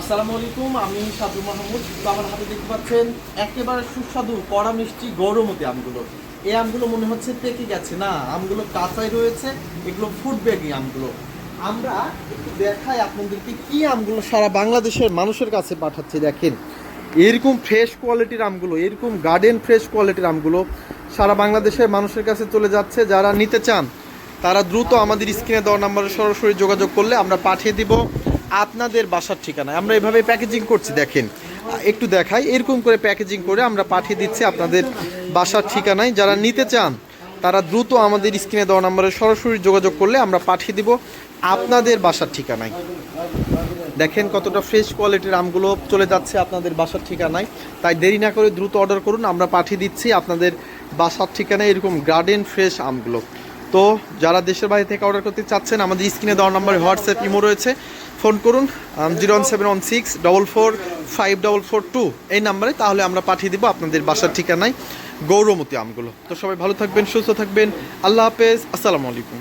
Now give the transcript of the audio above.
আসসালামু আলাইকুম, আমি সাদু মাহমুদ। আমার হাতে দেখতে পাচ্ছেন একেবারে সুস্বাদু কড়া মিষ্টি গৌরমতি আমগুলো। এই আমগুলো মনে হচ্ছে পেকে গেছে। না, আমগুলো কাঁচাই রয়েছে, এগুলো ফুটবে আমগুলো। আমরা একটু দেখাই আপনাদেরকে কি আমগুলো সারা বাংলাদেশের মানুষের কাছে পাঠাচ্ছি, দেখেন। এরকম ফ্রেশ কোয়ালিটির আমগুলো, এরকম গার্ডেন ফ্রেশ কোয়ালিটির আমগুলো সারা বাংলাদেশের মানুষের কাছে চলে যাচ্ছে। যারা নিতে চান, তারা দ্রুত আমাদের স্ক্রিনে দেওয়া নাম্বারে সরাসরি যোগাযোগ করলে আমরা পাঠিয়ে দিব। আপনাদের বাসার ঠিকানায়। আমরা এভাবে প্যাকেজিং করছি, দেখেন। একটু দেখাই, এরকম করে প্যাকেজিং করে আমরা পাঠিয়ে দিচ্ছি আপনাদের বাসার ঠিকানায়। যারা নিতে চান, তারা দ্রুত আমাদের স্ক্রিনে দেওয়া নাম্বারে সরাসরি যোগাযোগ করলে আমরা পাঠিয়ে দিব আপনাদের বাসার ঠিকানায়। দেখেন কতটা ফ্রেশ কোয়ালিটির আমগুলো চলে যাচ্ছে আপনাদের বাসার ঠিকানায়। তাই দেরি না করে দ্রুত অর্ডার করুন, আমরা পাঠিয়ে দিচ্ছি আপনাদের বাসার ঠিকানায় এরকম গার্ডেন ফ্রেশ আমগুলো। তো যারা দেশের বাইরে থেকে অর্ডার করতে চাচ্ছেন, আমাদের স্ক্রিনে দেওয়ার নাম্বারে হোয়াটসঅ্যাপ ইমো রয়েছে। ফোন করুন zero one seven one six, double four, five double four two এই নাম্বারে, তাহলে আমরা পাঠিয়ে দিব আপনাদের বাসার ঠিকানায় গৌরমতি আমগুলো। তো সবাই ভালো থাকবেন, সুস্থ থাকবেন। আল্লাহ হাফেজ, আসসালামু আলাইকুম।